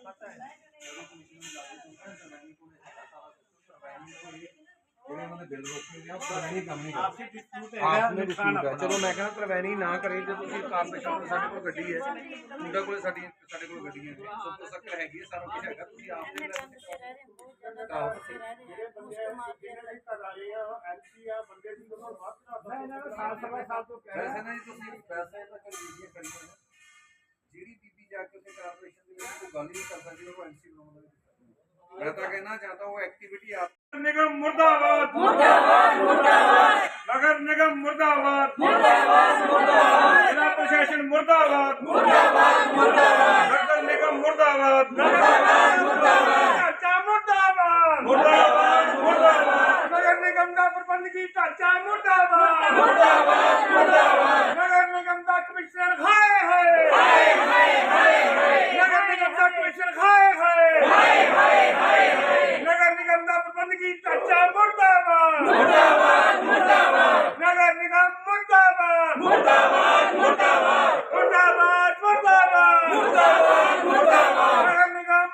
ਨਹੀਂ ਕੋਈ ਤੁਸੀਂ ਪਰ ਤੁਸੀਂ ਚਲੋ ਐਮਸੀ ਸਾਡਾ ਕਹਿੰਦਾ ਕਿ ਚਲੋ MC ਸਾਡਾ ਐਮਸੀ ਕਹਿੰਦਾ ਚਲੋ ਧਰਨਾ ਦੇਣੇ ਆ ਧਰਨਾ ਹੀ ਦੇਣਾ ਫਿਰ ਤੇਰਾ ਕੀ ਕੰਮ ਕੋਈ ਤਾਂ ਗੱਲ ਆ ਫਿਰ ਰੋ ਐ ਕੋਲ ਟਾਈਮ ਕਰਨਾ ਕੰਮ ਦਾ ਕਰ ਦੇ ਉੱਪਰ ਤੋਂ ਘਰੇ ਨਹੀਂ ਮਿਲਦਾ ਜੀ ਕੀ ਗੱਲ ਕਰ ਰਹੀ ਹੋ ਆਪ ਦੀ ਗੱਲ ਤਾਂ ਪਤਾ ਕੀ ਹੈ ਵੀ ਕਾਰਪੋਰੇਸ਼ਨ ਦੇ ਨਾਲ ਮੇਰਾ ਗੁਰੂ ਕਰ ਦਿੱਤਾ ਮੇਰਾ ਰੌਲਾ ਪਾ ਕੇ ਮੇਰੇ ਤੋਂ ਬਾਅਦ ਕਮਿਸ਼ਨਰ ਨੇ ਗੱਲ ਨਹੀਂ ਸੁਣੀ ਪਤਾ ਹੈ ਜਦੋਂ ਕਮਿਸ਼ਨਰ ਨੂੰ ਲਾਗੂ ਕੀਤਾ ਸਰਵੈਨੀ ਕੋਲ ਹੈਗਾ ਸਾਰਾ ਕੁਝ ਸਰਵੈਨੀ ਕੋਲ ਜਿਹੜੇ ਉਹਨਾਂ ਦੇ ਬਿੱਲ ਰੋਕੇ ਗਿਆ ਉਹ ਸਰਵੈਨੀ ਕੰਮ ਨਹੀਂ ਕਰਦਾ ਆਪਸੀ ਡਿਸਪਿਊਟ ਹੈਗਾ ਆਪ ਨੇ ਨੁਕਸਾਨ dispute ਹੈ। ਆਪਣਾ ਚਲੋ ਮੈਂ ਕਹਿੰਦਾ ਪ੍ਰਵੈਨੀ ਨਾ ਕਰੇ ਜੇ ਤੁਸੀਂ ਕਾਰਪੋਰੇਸ਼ਨ ਕੋਲ ਸਾਡੇ ਕੋਲ ਗੱਡੀ ਹੈ ਮੁੰਡਾ ਕੋਲ ਸਾਡੀ ਸਾਡੇ ਕੋਲ ਗੱਡੀਆਂ ਨੇ ਸਭ ਤੋਂ ਸੱਕਰ ਹੈਗੀ ਹੈ ਸਾਰਾ ਕੁਝ ਹੈਗਾ ਤੁਸੀਂ ਆਪ ਨੇ ਵੈਸੇ ਨਾ ਜੀ ਤੁਸੀਂ ਦੇ ਵਿੱਚ ਕੋਈ ਗੱਲ ਹੀ ਨਹੀਂ ਕਰ ਸਕਦੀ ਉਹ ਐਮਸੀ ਬਣਾਉਣ ਦਾ ਵੀ ਮੈਂ ਤਾਂ ਕਹਿਣਾ ਚਾਹਤਾ ਉਹ ਐਕਟੀਵਿਟੀ ਆਪ ਨਿਗਮ ਮੁਰਦਾਬਾਦ ਮੁਰਦਾਬਾਦ ਮੁਰਦਾਬਾਦ ਨਗਰ ਨਿਗਮ ਮੁਰਦਾਬਾਦ ਮੁਰਦਾਬਾਦ ਮੁਰਦਾਬਾਦ ਜ਼ਿਲ੍ਹਾ ਪ੍ਰਸ਼ਾਸਨ ਮੁਰਦਾਬਾਦ ਮੁਰਦਾਬਾਦ ਮੁਰਦਾਬਾਦ ਨਗਰ ਨਿਗਮ ਮੁਰਦਾਬਾਦ ਮੁਰਦਾਬਾਦ ਮੁਰਦਾਬਾਦ ਢਾਂਚਾ ਮੁਰਦਾਬਾਦ ਮੁਰਦਾਬਾਦ ਮੁਰਦਾਬਾਦ ਨਗਰ ਨਿਗਮ ਦਾ ਪ੍ਰਬੰਧਕੀ ਢਾਂਚਾ ਮੁਰਦਾਬਾਦ ਮੁਰਦਾਬਾਦ ਮੁਰਦਾਬਾਦ ਨਗਰ ਨਿਗਮ ਦਾ ਕਮਿਸ਼ਨਰ ਹਾਏ ਹਾਏ ਹਾਏ ਹਾਏ ਹਾਏ ਨਗਰ ਨਿਗਮ ਦਾ ਕਮਿਸ਼ਨਰ ਹਾਏ ਹਾਏ ਨਗਰ ਨਿਗਮ ਦਾ ਪ੍ਰਬੰਧਕੀ ਢਾਂਚਾ ਮੁਰਦਾਬਾਦ ਮੁਰਦਾਬਾਦ ਮੁਰਦਾਬਾਦ ਨਗਰ ਨਿਗਮ ਮੁਰਦਾਬਾਦ ਮੁਰਦਾਬਾਦ ਮੁਰਦਾਬਾਦ ਮੁਰਦਾਬਾਦ ਮੁਰਦਾਬਾਦ ਮੁਰਦਾਬਾਦ ਮੁਰਦਾਬਾਦ ਨਗਰ ਨਿਗਮ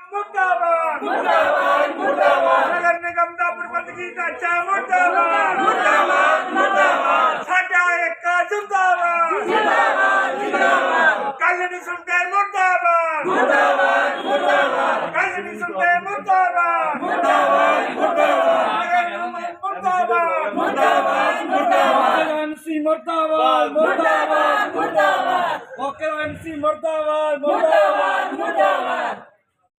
ਮੁਰਦਾਬਾਦ ਮੁਰਦਾਬਾਦ। ਮੁਰਦਾਬਾਦ ਨਗਰ ਨਿਗਮ ਦਾ ਪ੍ਰਬੰਧਕੀ ਢਾਂਚਾ ਮੁਰਦਾਬਾਦ। ਮੁਰਦਾਬਾਦ ਮੁਰਦਾਬਾਦ। ਸਾਡਾ ਇੱਕ ਜਿੰਦਾਬਾਦ। ਜਿੰਦਾਬਾਦ ਜਿੰਦਾਬਾਦ। ਕੱਲ ਨਹੀਂ ਸੁਣਦੇ ਮੁਰਦਾਬਾਦ। ਮੁਰਦਾਬਾਦ ਮੁਰਦਾਬਾਦ। ਕੱਲ ਨਹੀਂ ਸੁਣਦੇ ਮੁਰਦਾਬਾਦ। ਮੁਰਦਾਬਾਦ ਮੁਰਦਾਬਾਦ। ਮੁਰਦਾਬਾਦ। ਮੁਰਦਾਬਾਦ ਐਮਸੀ ਮੁਰਦਾਬਾਦ। ਮੁਰਦਾਬਾਦ ਮੁਰਦਾਬਾਦ। ਓਕੇ ਐਮਸੀ ਮੁਰਦਾਬਾਦ। ਮੁਰਦਾਬਾਦ ਮੁਰਦਾਬਾਦ।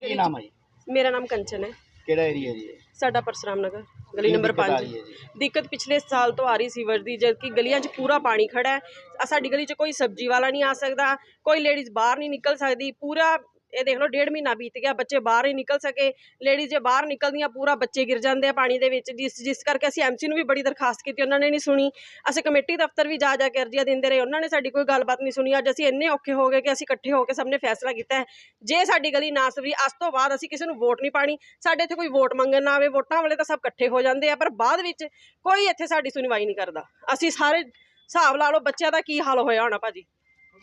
ਕੀ ਨਾਮ ਹੈ ਮੇਰਾ ਨਾਮ ਕੰਚਨ ਹੈ ਕਿਹੜਾ ਏਰੀਆ ਜੀ ਇਹ? ਸਾਡਾ ਪਰਸਰਾਮ ਨਗਰ ਗਲੀ ਕੀ ਨੰਬਰ ਦਿੱਕਤ ਆ 5 ਰਹੀ ਹੈ ਜੀ? ਦਿੱਕਤ ਪਿਛਲੇ ਸਾਲ ਤੋਂ ਆ ਰਹੀ ਸੀਵਰ ਦੀ ਜਦ ਕਿ ਗਲੀਆਂ 'ਚ ਪੂਰਾ ਪਾਣੀ ਖੜਾ ਹੈ ਆ ਸਾਡੀ ਗਲੀ 'ਚ ਕੋਈ ਸਬਜ਼ੀ ਵਾਲਾ ਨਹੀਂ ਆ ਸਕਦਾ ਕੋਈ ਲੇਡੀਜ਼ ਬਾਹਰ ਨਹੀਂ ਨਿਕਲ ਸਕਦੀ ਪੂਰਾ ਇਹ ਦੇਖ ਲਓ, ਡੇਢ ਮਹੀਨਾ ਬੀਤ ਗਿਆ, ਬੱਚੇ ਬਾਹਰ ਹੀ ਨਿਕਲ ਸਕੇ। ਲੇਡੀਜ਼ ਜੇ ਬਾਹਰ ਨਿਕਲਦੀਆਂ, ਪੂਰਾ ਬੱਚੇ ਗਿਰ ਜਾਂਦੇ ਆ ਪਾਣੀ ਦੇ ਵਿੱਚ। ਜਿਸ ਜਿਸ ਕਰਕੇ ਅਸੀਂ ਐਮਸੀ ਨੂੰ ਵੀ ਬੜੀ ਦਰਖਾਸਤ ਕੀਤੀ, ਉਹਨਾਂ ਨੇ ਨਹੀਂ ਸੁਣੀ। ਅਸੀਂ ਕਮੇਟੀ ਦਫ਼ਤਰ ਵੀ ਜਾ ਜਾ ਕੇ ਅਰਜ਼ੀਆਂ ਦਿੰਦੇ ਰਹੇ, ਉਹਨਾਂ ਨੇ ਸਾਡੀ ਕੋਈ ਗੱਲਬਾਤ ਨਹੀਂ ਸੁਣੀ। ਅੱਜ ਅਸੀਂ ਇੰਨੇ ਔਖੇ ਹੋ ਗਏ ਕਿ ਅਸੀਂ ਇਕੱਠੇ ਹੋ ਕੇ ਸਭ ਨੇ ਫੈਸਲਾ ਕੀਤਾ ਹੈ। ਜੇ ਸਾਡੀ ਗਲੀ ਨਾ ਸਵਰੀ ਅੱਜ ਤੋਂ ਬਾਅਦ ਅਸੀਂ ਕਿਸੇ ਨੂੰ ਵੋਟ ਨਹੀਂ ਪਾਣੀ। ਸਾਡੇ ਇੱਥੇ ਕੋਈ ਵੋਟ ਮੰਗਣ ਨਾ ਆਵੇ, ਵੋਟਾਂ ਵਾਲੇ ਤਾਂ ਸਭ ਇਕੱਠੇ ਹੋ ਜਾਂਦੇ ਆ, ਪਰ ਬਾਅਦ ਵਿੱਚ ਕੋਈ ਇੱਥੇ ਸਾਡੀ ਸੁਣਵਾਈ ਨਹੀਂ ਕਰਦਾ। ਅਸੀਂ ਸਾਰੇ ਹਿਸਾਬ ਲਾ ਲਓ, ਬੱਚਿਆਂ ਦਾ ਕੀ ਹਾਲ ਹੋਇਆ ਹੋਣਾ ਭਾਜੀ?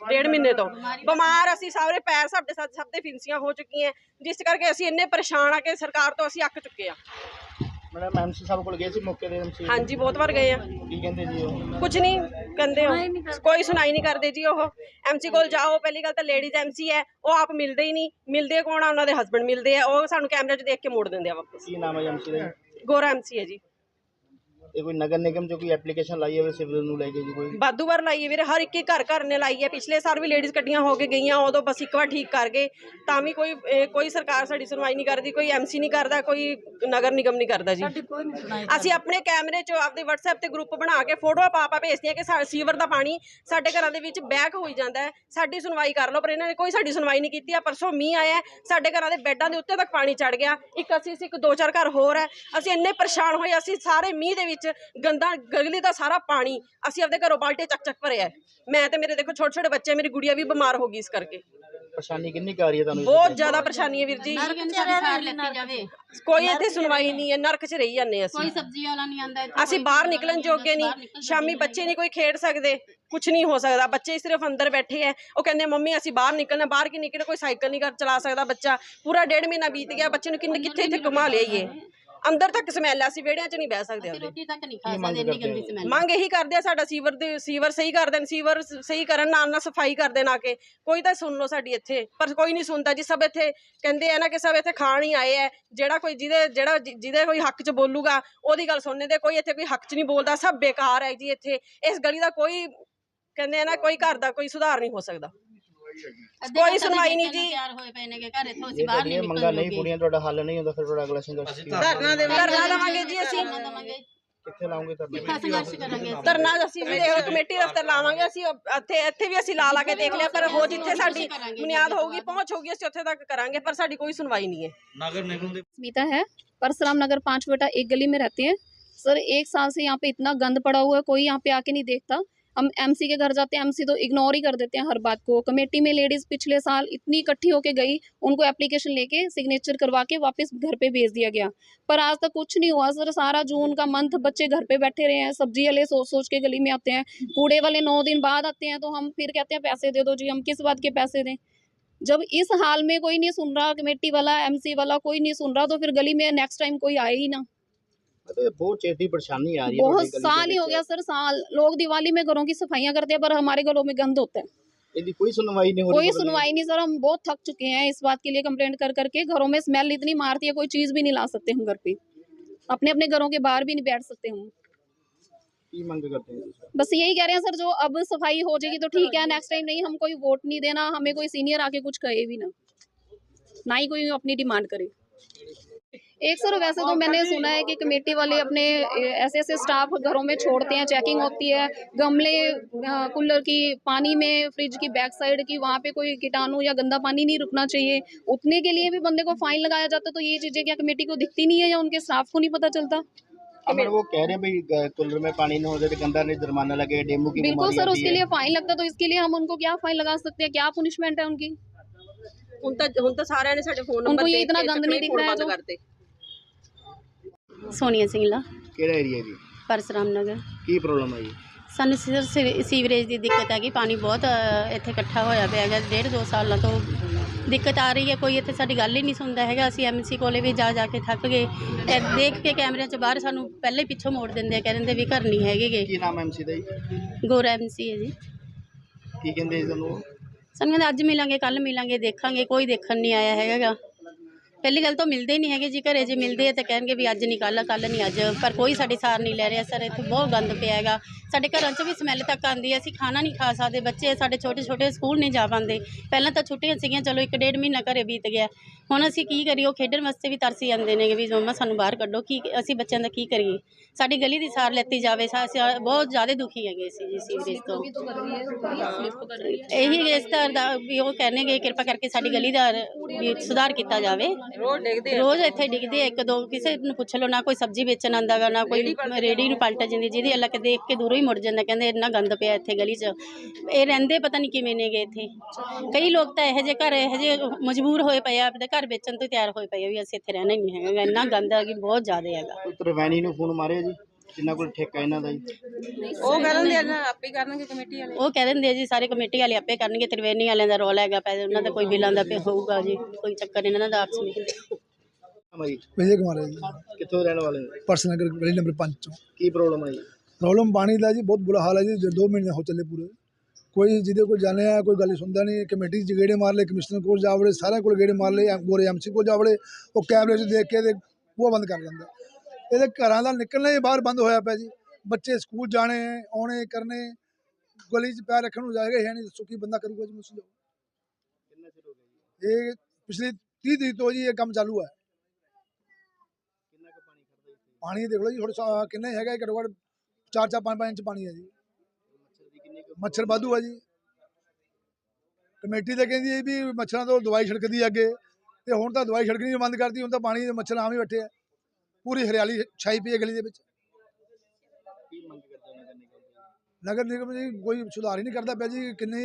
ਡੇਢ ਮਹੀਨੇ ਤੋਂ। ਬਿਮਾਰ ਅਸੀਂ ਸਾਰੇ ਪੈਰ ਸਾਡੇ ਸਭ ਸਭ ਦੇ ਫਿੰਸੀਆਂ ਹੋ ਚੁੱਕੀਆਂ। ਜਿਸ ਕਰਕੇ ਅਸੀਂ ਇੰਨੇ ਪਰੇਸ਼ਾਨ ਆ ਕਿ ਸਰਕਾਰ ਤੋਂ ਅਸੀਂ ਅੱਕ ਚੁੱਕੇ ਆ। ਮੈਡਮ ਐਮਸੀ ਸਾਹਿਬ ਕੋਲ ਗਏ ਸੀ ਮੌਕੇ ਦੇ ਐਮਸੀ ਹਾਂਜੀ ਬਹੁਤ ਵਾਰ ਗਏ ਆ। ਕੀ ਕਹਿੰਦੇ ਜੀ ਉਹ? ਕੁਝ ਨਹੀਂ ਕਹਿੰਦੇ ਹੋ ਕੋਈ ਸੁਣਾਈ ਨਹੀਂ ਕਰਦੇ ਜੀ ਉਹ। ਐਮਸੀ ਕੋਲ ਜਾਓ ਪਹਿਲੀ ਗੱਲ ਤਾਂ ਲੇਡੀਜ਼ ਐਮਸੀ ਹੈ ਉਹ ਆਪ ਮਿਲਦੇ ਹੀ ਨਹੀਂ। ਮਿਲਦੇ ਕੌਣ ਆ? ਉਹਨਾਂ ਦੇ ਹਸਬੰਡ ਮਿਲਦੇ ਆ। ਉਹ ਸਾਨੂੰ ਕੈਮਰੇ 'ਚ ਦੇਖ ਕੇ ਮੋੜ ਦਿੰਦੇ ਆ ਵਾਪਸ। ਕੀ ਨਾਮ ਹੈ ਐਮਸੀ ਦਾ? ਗੋਰਾ ਐਮਸੀ ਹੈ ਜੀ। ਇਹ ਕੋਈ ਨਗਰ ਨਿਗਮ ਚ ਕੋਈ ਐਪਲੀਕੇਸ਼ਨ ਲਾਈ ਹੋਵੇ ਸਿਵਲ ਨੂੰ ਲੈ ਕੇ ਜੀ ਕੋਈ? ਵਾਧੂ ਵਾਰ ਲਾਈ ਹੈ ਵੀਰੇ ਹਰ ਇੱਕ ਹੀ ਘਰ ਘਰ ਨੇ ਲਾਈ ਹੈ। ਪਿਛਲੇ ਸਾਲ ਵੀ ਲੇਡੀਜ਼ ਇਕੱਠੀਆਂ ਹੋ ਕੇ ਗਈਆਂ ਉਦੋਂ ਬਸ ਇੱਕ ਵਾਰ ਠੀਕ ਕਰ ਗਏ। ਤਾਂ ਵੀ ਕੋਈ ਇਹ ਕੋਈ ਸਰਕਾਰ ਸਾਡੀ ਸੁਣਵਾਈ ਨਹੀਂ ਕਰਦੀ ਕੋਈ ਐਮਸੀ ਨਹੀਂ ਕਰਦਾ ਕੋਈ ਨਗਰ ਨਿਗਮ ਨਹੀਂ ਕਰਦਾ ਜੀ। ਅਸੀਂ ਆਪਣੇ ਕੈਮਰੇ 'ਚ ਆਪਦੇ WhatsApp ਤੇ ਗਰੁੱਪ ਬਣਾ ਕੇ ਫੋਟੋਆਂ ਪਾ ਪਾ ਭੇਜਦੀਆਂ ਕਿ ਸਾ- ਸੀਵਰ ਦਾ ਪਾਣੀ ਸਾਡੇ ਘਰਾਂ ਦੇ ਵਿੱਚ ਬੈਕ ਹੋਈ ਜਾਂਦਾ ਹੈ। ਸਾਡੀ ਸੁਣਵਾਈ ਕਰ ਲਓ ਪਰ ਇਹਨਾਂ ਨੇ ਕੋਈ ਸਾਡੀ ਸੁਣਵਾਈ ਨਹੀਂ ਕੀਤੀ। ਆ ਪਰਸੋਂ ਮੀਂਹ ਆਇਆ ਹੈ, ਸਾਡੇ ਘਰਾਂ ਦੇ ਬੈੱਡਾਂ ਦੇ ਉੱਤੇ ਤੱਕ ਪਾਣੀ ਚੜ ਗਿਆ। ਇੱਕ ਅਸੀਂ ਅਸੀਂ ਇੱਕ ਦੋ ਚਾਰ ਘਰ ਹੋਰ ਹੈ। ਅਸੀਂ ਇੰਨੇ ਪਰੇਸ਼ਾਨ ਹੋਏ ਅਸੀਂ ਸਾਰੇ ਮੀਂਹ ਦੇ ਵਿੱਚ ਗੰਦਾ ਗਗਲੀ ਦਾ ਸਾਰਾ ਪਾਣੀ ਅਸੀਂ ਆਪਦੇ ਘਰੋਂ ਬਾਲਟੇ ਚੱਕ ਚੱਕ ਭਰਿਆ ਹੈ। ਮੈਂ ਤੇ ਮੇਰੇ ਦੇਖੋ ਛੋਟੇ ਛੋਟੇ ਬੱਚੇ ਮੇਰੀ ਗੁੜੀਆ ਵੀ ਬਿਮਾਰ ਹੋ ਗਈ ਇਸ ਕਰਕੇ। ਪਰੇਸ਼ਾਨੀ ਕਿੰਨੀ ਕੁ ਆ ਰਹੀ ਹੈ ਤੁਹਾਨੂੰ ਬਹੁਤ ਜ਼ਿਆਦਾ ਪਰੇਸ਼ਾਨੀ ਹੈ ਵੀਰ ਜੀ। ਸਾਰ ਲੈਤੀ ਜਾਵੇ। ਕੋਈ ਇੱਥੇ ਸੁਣਵਾਈ ਨਹੀਂ ਹੈ ਨਰਕ 'ਚ ਰਹੀ ਜਾਂਦੇ ਅਸੀਂ ਕੋਈ ਸਬਜ਼ੀ ਵਾਲਾ ਨਹੀਂ ਆਂਦਾ ਇੱਥੇ, ਅਸੀਂ ਬਾਹਰ ਨਿਕਲਣ ਜੋਗੇ ਨਹੀਂ। ਸ਼ਾਮੀ ਬੱਚੇ ਨਹੀਂ। ਕੋਈ ਖੇਡ ਸਕਦੇ ਕੁਝ ਨਹੀਂ ਹੋ ਸਕਦਾ। ਬੱਚੇ ਸਿਰਫ ਅੰਦਰ ਬੈਠੇ ਐ ਉਹ ਕਹਿੰਦੇ ਮੰਮੀ ਅਸੀਂ ਬਾਹਰ ਨਿਕਲਣਾ ਬਾਹਰ ਕੀ ਨਿਕਲਣਾ ਕੋਈ ਸਾਈਕਲ ਨਹੀਂ ਕਰ ਚਲਾ ਸਕਦਾ ਬੱਚਾ। ਪੂਰਾ ਡੇਢ ਮਹੀਨਾ ਬੀਤ ਗਿਆ ਬੱਚੇ ਨੂੰ ਕਿੰਨੇ ਕਿੱਥੇ ਇੱਥੇ ਘੁਮਾ ਲਿਆਈਏ? ਅੰਦਰ ਤੱਕ ਸਮੈਲ ਆ ਅਸੀਂ ਵਿਹੜਿਆਂ 'ਚ ਨਹੀਂ ਬਹਿ ਸਕਦੇ ਅਸੀਂ ਆਪਦੇ ਰੋਟੀ ਤੱਕ ਨਹੀਂ ਖਾ ਸਕਦੇ ਇੰਨੀ ਗੰਦੀ? ਸਮੈਲ ਮੰਗ ਇਹੀ ਕਰਦੇ ਆ ਸਾਡਾ ਸੀਵਰ ਦੇ ਸੀਵਰ ਸਹੀ ਕਰ ਦੇਣ ਸੀਵਰ ਸ- ਸਹੀ ਕਰਨ ਨਾਲ ਨਾਲ ਸਫ਼ਾਈ ਕਰ ਦੇਣ ਆ ਕੇ। ਕੋਈ ਤਾਂ ਸੁਣ ਲਓ ਸਾਡੀ ਇੱਥੇ ਪਰ ਕੋਈ ਨਹੀਂ ਸੁਣਦਾ ਜੀ ਸਭ ਇੱਥੇ ਕਹਿੰਦੇ ਆ ਨਾ ਕਿ ਸਭ ਇੱਥੇ ਖਾਣ ਹੀ ਆਏ ਆ। ਜਿਹੜਾ ਕੋਈ ਜਿਹਦੇ ਜਿਹੜਾ ਜਿ- ਜਿਹਦੇ ਕੋਈ ਹੱਕ 'ਚ ਬੋਲੂਗਾ ਉਹਦੀ ਗੱਲ ਸੁਣਨੇ ਦੇ ਕੋਈ ਇੱਥੇ ਕੋਈ ਹੱਕ 'ਚ ਨਹੀਂ ਬੋਲਦਾ ਸਭ ਬੇਕਾਰ ਹੈ ਜੀ ਇੱਥੇ। ਇਸ ਗਲੀ ਦਾ ਕੋਈ ਕਹਿੰਦੇ ਆ ਨਾ ਕੋਈ ਘਰ ਦਾ ਕੋਈ ਸੁਧਾਰ ਨਹੀਂ ਹੋ ਸਕਦਾ। ਕੋਈ ਘਰ ਤਾਂ ਸੁਣਵਾਈ ਨਹੀਂ ਵੇਚਣ ਨੂੰ ਜੀ। ਤਿਆਰ ਹੋਏ ਪਏ ਨੇਗੇ ਘਰ ਇੱਥੋਂ ਅਸੀਂ ਜੇ ਬਾਹਰ ਤੁਹਾਡੀਆਂ ਨਹੀਂ ਮੰਗਾਂ ਨਹੀਂ ਨਿਕਲਣ ਪੂਰੀਆਂ ਤੁਹਾਡਾ ਹੱਲ ਨਹੀਂ ਹੁੰਦਾ ਫਿਰ ਤੁਹਾਡਾ ਅਗਲਾ ਸੰਘਰਸ਼ ਕੀ ਹੋਊਗਾ? ਧਰਨਾ ਦੇਵਾਂਗੇ ਧਰਨਾ ਦੇਵਾਂਗੇ ਜੀ ਅਸੀਂ ਦੇਵਾਂਗੇ ਕਿੱਥੇ ਲਾਉਂਗੇ ਧਰਨਾ ਤਿੱਖਾ ਸੰਘਰਸ਼ ਕਰਾਂਗੇ ਅਸੀਂ। ਧਰਨਾ ਅਸੀਂ ਵੀ ਦੇਖ ਲਓ ਕਮੇਟੀ ਦਫ਼ਤਰ ਲਾਵਾਂਗੇ ਅਸੀਂ ਇੱਥੇ ਇੱਥੇ ਵੀ ਅਸੀਂ ਲਾ ਲਾ ਕੇ ਦੇਖ ਲਿਆ ਪਰ ਹੋ ਜਿੱਥੇ ਸਾਡੀ ਬੁਨਿਆਦ ਹੋਊਗੀ ਪਹੁੰਚ ਹੋਊਗੀ ਅਸੀਂ ਉੱਥੇ ਤੱਕ ਕਰਾਂਗੇ ਪਰ ਸਾਡੀ ਕੋਈ ਸੁਣਵਾਈ ਨਹੀਂ ਹੈ स्मिता है परशुराम नगर पाँच बटा एक गली में रहते हैं सर एक साल से यहाँ पे इतना गंद पड़ा हुआ है कोई यहाँ पे आके नहीं देखता हम एमसी के घर जाते हैं एमसी तो इग्नोर ही कर देते हैं हर बात को। कमेटी में लेडीज़ पिछले साल इतनी इकट्ठी होके गई, उनको एप्लीकेशन लेके सिग्नेचर करवा के वापस घर पे भेज दिया गया। पर आज तक कुछ नहीं हुआ, सर, सारा जून का मंथ बच्चे घर पे बैठे रहे हैं, सब्ज़ी वाले सोच सोच के गली में आते हैं, कूड़े वाले नौ दिन बाद आते हैं तो हम फिर कहते हैं, पैसे दे दो जी, हम किस बात के पैसे दें? जब इस हाल में कोई नहीं सुन रहा, कमेटी वाला एमसी वाला कोई नहीं सुन रहा तो फिर गली में नेक्स्ट टाइम कोई आए ही ना। बहुत ऐसी परेशानी आ रही है बहुत साल ही हो गया सर साल लोग दिवाली में घरों की सफाइयाँ करते हैं पर हमारे घरों में गंद होते हैं कोई सुनवाई नहीं कोई सुनवाई नहीं सर हम बहुत थक चुके हैं इस बात के लिए कंप्लेंट कर करके घरों में स्मेल इतनी मारती है कोई चीज़ भी नहीं ला सकते हम घर पे अपने अपने घरों के बाहर भी नहीं बैठ सकते हम करते हैं बस यही कह रहे हैं सर जो अब सफ़ाई हो जाएगी तो ठीक है नेक्स्ट टाइम नहीं हम कोई वोट नहीं देना हमें कोई सीनियर आके कुछ कहे भी ना ना ही कोई अपनी डिमांड करे एक सर वैसे तो मैंने सुना है कि कमेटी वाले अपने ऐसे ऐसे स्टाफ घरों में छोड़ते हैं चेकिंग होती है गमले अ, कूलर की पानी में फ्रिज की बैक साइड की वहाँ पे कोई कीटाणु या गंदा पानी नहीं रुकना चाहिए उतने के लिए भी बंदे को फाइन लगाया जाता तो ये चीज़ें क्या कमेटी को दिखती नहीं है या उनके स्टाफ को नहीं पता चलता अमर वो कह रहे हैं भाई ग- कूलर में पानी नहीं होता तो गंदा नहीं जुर्माना लगे डेंगू की बिल्कुल बीमारी सर आती उसके है। लिए फाइन लगता तो इसके लिए हम उनको क्या फाइन लगा सकते हैं क्या पुनिशमेंट है उनकी ਹੁਣ ਤਾਂ ਹੁਣ ਤਾਂ ਸਾਰਿਆਂ ਨੇ ਸਾਡੇ ਫੋਨ ਨੰਬਰ उनको ये ਦੇਖ इतना ਕੇ गंद नहीं ਚੱਕਣੇ दिख रहा है ਬੰਦ तो ਕਰਤੇ ਸੋਨੀਆ ਸਿੰਘਲਾ ਕਿਹੜਾ ਏਰੀਆ ਜੀ? ਪਰਸਰਾਮ ਨਗਰ। ਕੀ ਪ੍ਰੋਬਲਮ ਹੈ ਜੀ? ਸਾਨੂੰ ਸਿਰ ਸੀ- ਸੀਵਰੇਜ ਦੀ ਦਿੱਕਤ ਹੈਗੀ ਪਾਣੀ ਬਹੁਤ ਅ, ਇੱਥੇ ਇਕੱਠਾ ਹੋਇਆ ਪਿਆ ਹੈਗਾ ਡੇਢ ਦੋ ਸਾਲਾਂ ਤੋਂ ਦਿੱਕਤ ਆ ਰਹੀ ਹੈ ਕੋਈ ਇੱਥੇ ਸਾਡੀ ਗੱਲ ਹੀ ਨਹੀਂ ਸੁਣਦਾ ਹੈਗਾ ਅਸੀਂ ਐਮਸੀ ਕੋਲੇ ਵੀ ਜਾ ਜਾ ਕੇ ਥੱਕ ਗਏ ਤੇ ਦੇਖ ਕੇ ਕੈਮਰਿਆਂ 'ਚ ਬਾਹਰ ਸਾਨੂੰ ਪਹਿਲੇ ਪਿੱਛੋਂ ਮੋੜ ਦਿੰਦੇ ਆ ਕਹਿ ਦਿੰਦੇ ਵੀ ਘਰ ਨਹੀਂ ਹੈਗੇਗੇ। ਕੀ ਨਾਮ ਐਮਸੀ ਦਾ ਜੀ? ਗੋਰਾ ਐਮਸੀ ਹੈ ਜੀ। ਕੀ ਕਹਿੰਦੇ ਜੀ ਤੁਹਾਨੂੰ? ਸਾਨੂੰ ਕਹਿੰਦੇ ਅੱਜ ਮਿਲਾਂਗੇ ਕੱਲ ਮਿਲਾਂਗੇ ਦੇਖਾਂਗੇ ਕੋਈ ਦੇਖਣ ਨਹੀਂ ਆਇਆ ਹੈਗਾ। ਪਹਿਲੀ ਗੱਲ ਤਾਂ ਮਿਲਦੇ ਹੀ ਨਹੀਂ ਹੈਗੇ ਜੀ ਘਰੇ ਜੇ ਮਿਲਦੇ ਆ ਤਾਂ ਕਹਿਣਗੇ ਵੀ ਅੱਜ ਨਹੀਂ ਕੱਲ ਕੱਲ ਨਹੀਂ ਅੱਜ ਪਰ ਕੋਈ ਸਾਡੀ ਸਾਰ ਨਹੀਂ ਲੈ ਰਿਹਾ ਸਰ ਇੱਥੇ ਬਹੁਤ ਗੰਦ ਪਿਆ ਹੈਗਾ। ਸਾਡੇ ਘਰਾਂ 'ਚ ਵੀ ਸਮੈਲ ਤੱਕ ਆਉਂਦੀ ਹੈ ਅਸੀਂ ਖਾਣਾ ਨਹੀਂ ਖਾ ਸਕਦੇ ਬੱਚੇ ਸਾਡੇ ਛੋਟੇ ਛੋਟੇ ਸਕੂਲ ਨਹੀਂ ਜਾ ਪਾਉਂਦੇ। ਪਹਿਲਾਂ ਤਾਂ ਛੁੱਟੀਆਂ ਸੀਗੀਆਂ ਚਲੋ ਇੱਕ ਡੇਢ ਮਹੀਨਾ ਘਰੇ ਬੀਤ ਗਿਆ। ਹੁਣ ਅਸੀਂ ਕੀ ਕਰੀਏ ਉਹ ਖੇਡਣ ਵਾਸਤੇ ਵੀ ਤਰਸੀ ਜਾਂਦੇ ਨੇ ਵੀ ਮੰਮਾ ਸਾਨੂੰ ਬਾਹਰ ਕੱਢੋ ਕੀ ਅਸੀਂ ਬੱਚਿਆਂ ਦਾ ਕੀ ਕਰੀਏ? ਸਾਡੀ ਗਲੀ ਦੀ ਸਾਰ ਲੈਤੀ ਜਾਵੇ ਸਾ- ਅਸੀਂ ਬਹੁਤ ਜ਼ਿਆਦਾ ਦੁਖੀ ਹੈਗੇ ਸੀ ਜੀ ਸੀਵਰੇਜ ਤੋਂ। ਇਹੀ ਰਿਸ਼ਤੇਦਾਰ ਦਾ ਵੀ ਉਹ ਕਹਿਣਗੇ ਕਿਰਪਾ ਕਰਕੇ ਸਾਡੀ ਗਲੀ ਦਾ ਵੀ ਸੁਧਾਰ ਕੀਤਾ ਜਾਵੇ। ਰੋਜ਼ ਡਿੱਗਦੇ ਰੋਜ਼ ਇੱਥੇ ਡਿੱਗਦੇ ਆ ਇੱਕ ਦੋ ਕਿਸੇ ਨੂੰ ਪੁੱਛ ਲਓ ਨਾ ਕੋਈ ਸਬਜ਼ੀ ਵੇਚਣ ਆਂਦਾ ਗਾ ਨਾ ਕੋਈ ਰੇੜੀ ਨੂੰ ਪਲਟ ਜਾਂਦੀ ਜਿਹਦੀ ਅੱਲਾ ਕੇ ਦੇਖ ਕੇ ਦੂਰੋਂ ਹੀ ਮੁੜ ਜਾਂਦਾ ਕਹਿੰਦੇ ਇੰਨਾ ਗੰਦ ਪਿਆ ਇੱਥੇ ਗਲੀ 'ਚ। ਇਹ ਰਹਿੰਦੇ ਪਤਾ ਨਹੀਂ ਕਿਵੇਂ ਨੇਗੇ ਇੱਥੇ। ਕਈ ਲੋਕ ਤਾਂ ਇਹੋ ਜਿਹੇ ਘਰ ਇਹੋ ਜਿਹੇ ਮਜਬੂਰ ਹੋਏ ਪਏ ਆ ਆਪਣੇ ਘਰ ਵੇਚਣ ਤੋਂ ਤਿਆਰ ਹੋਏ ਪਏ ਆ ਵੀ ਅਸੀਂ ਇੱਥੇ ਰਹਿਣਾ ਹੀ ਨਹੀਂ ਹੈਗਾ ਇੰਨਾ ਗੰਦ ਆ ਕਿ ਬਹੁਤ ਜ਼ਿਆਦਾ ਹੈਗਾ। ਤਰਵੈਣੀ ਨੂੰ ਫੋਨ ਮਾਰਿਆ ਜੀ। ਜਿੰਨਾ ਕੋਲ ਠੇਕਾ ਇਹਨਾਂ ਦਾ ਜੀ? ਉਹ ਕਰਨ ਦੇ ਆਪੇ ਕਰਨਗੇ ਕਮੇਟੀ ਵਾਲੇ। ਉਹ ਕਹਿ ਦਿੰਦੇ ਆ ਜੀ ਸਾਰੇ ਕਮੇਟੀ ਵਾਲੇ ਆਪੇ ਕਰਨਗੇ ਤ੍ਰਿਵੇਣੀ ਵਾਲਿਆਂ ਦਾ ਰੋਲ ਹੈਗਾ ਪੈਸੇ ਉਹਨਾਂ ਦਾ ਕੋਈ ਬਿੱਲਾਂ ਦਾ ਪੇ ਹੋਊਗਾ ਜੀ ਕੋਈ ਚੱਕਰ ਨਹੀਂ ਇਹਨਾਂ ਦਾ ਆਪਸ ਵਿੱਚ। ਭਾਈ ਵਿਜੇ ਕੁਮਾਰ ਹੈ ਜੀ। ਕਿੱਥੋਂ ਰਹਿਣ ਵਾਲੇ ਹੋ? ਪਰਸ ਨਗਰ ਗਲੀ ਨੰਬਰ 5 ਚੋਂ। ਕੀ ਪ੍ਰੋਬਲਮ ਹੈ ਜੀ? ਪ੍ਰੋਬਲਮ ਪਾਣੀ ਦਾ ਜੀ ਬਹੁਤ ਬੁਰਾ ਹਾਲ ਹੈ ਜੀ ਜੇ 2 ਮਹੀਨੇ ਹੋ ਚੱਲੇ ਪੂਰੇ। ਕੋਈ ਜਿਹਦੇ ਕੋਲ ਜਾਣੇ ਆ ਕੋਈ ਗੱਲ ਹੀ ਸੁਣਦਾ ਨਹੀਂ ਕਮੇਟੀ 'ਚ ਗੇੜੇ ਮਾਰ ਲਏ ਕਮਿਸ਼ਨਰ ਕੋਲ ਜਾਵੜੇ ਸਾਰਿਆਂ ਕੋਲ ਗੇੜੇ ਮਾਰ ਲਏ ਐਮ- ਗੋਰੇ ਐਮਸੀ ਕੋਲ ਜਾਵੜੇ ਉਹ ਕੈਮਰੇ 'ਚ ਦੇਖ ਕੇ ਤੇ ਉਹ ਬੰਦ ਕਰ ਦਿੰਦਾ। ਇਹਦੇ ਘਰਾਂ ਦਾ ਨਿਕਲਣਾ ਹੀ ਬਾਹਰ ਬੰਦ ਹੋਇਆ ਪਿਆ ਜੀ। ਬੱਚੇ ਸਕੂਲ ਜਾਣੇ ਆਉਣੇ ਕਰਨੇ ਗਲੀ 'ਚ ਪੈਰ ਰੱਖਣ ਨੂੰ ਜਾਏਗਾ ਹੈ ਨਹੀਂ ਦੱਸੋ ਕੀ ਬੰਦਾ ਕਰੂਗਾ ਜੀ ਮੁਸਲਿਮ ਕਿੰਨਾ ਚਿਰ ਹੋ ਗਿਆ ਜੀ? ਇਹ ਪਿਛਲੇ 30 ਤਰੀਕ ਤੋਂ ਜੀ ਇਹ ਕੰਮ ਚਾਲੂ ਹੈ। ਕਿੰਨਾ ਕੁ ਪਾਣੀ ਖੜਦਾ ਇੱਥੇ? ਪਾਣੀ ਦੇਖ ਲਓ ਜੀ ਥੋੜਾ ਕਿੰਨਾ ਹੀ ਹੈਗਾ ਇਹ ਘੱਟੋ ਘੱਟ 4-4 5-5 ਇੰਚ ਪਾਣੀ ਹੈ ਜੀ। ਮੱਛਰ ਵਾਧੂ ਆ ਜੀ। ਕਮੇਟੀ ਤਾਂ ਕਹਿੰਦੀ ਹੈ ਵੀ ਮੱਛਰਾਂ ਤੋਂ ਦਵਾਈ ਛਿੜਕਦੀ ਹੈ ਅੱਗੇ। ਤੇ ਹੁਣ ਤਾਂ ਦਵਾਈ ਛਿੜਕਣੀ ਬੰਦ ਕਰਤੀ ਹੁਣ ਤਾਂ ਪਾਣੀ ਦੇ ਮੱਛਰ ਆਮ ਹੀ ਬੈਠੇ ਆ। ਪੂਰੀ ਹਰਿਆਲੀ ਛਾਈ ਪਈ ਹੈ ਗਲੀ ਦੇ ਵਿੱਚ। ਕੀ ਮੰਗ ਕਰਦੇ ਨਗਰ ਨਿਗਮ? ਨਗਰ ਨਿਗਮ ਜੀ ਕੋਈ ਸੁਧਾਰ ਹੀ ਨਹੀਂ ਕਰਦਾ ਪਿਆ ਜੀ ਕਿੰਨੇ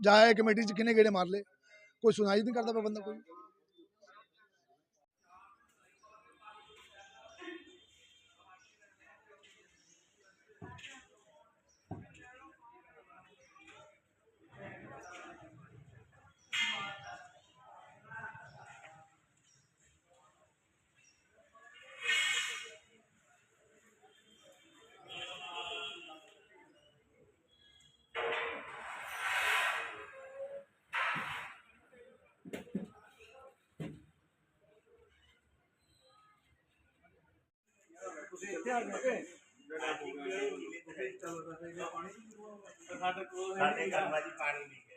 ਜਾਏ ਕਮੇਟੀ 'ਚ ਕਿੰਨੇ ਗੇੜੇ ਮਾਰ ਲਏ। ਕੋਈ ਸੁਣਾਈ ਨਹੀਂ ਕਰਦਾ ਪਿਆ ਬੰਦਾ ਕੋਈ। ਸਾਡੇ ਕੋਲ ਸਾਡੇ ਘਰ ਵਿੱਚ ਪਾਣੀ ਨਹੀਂ।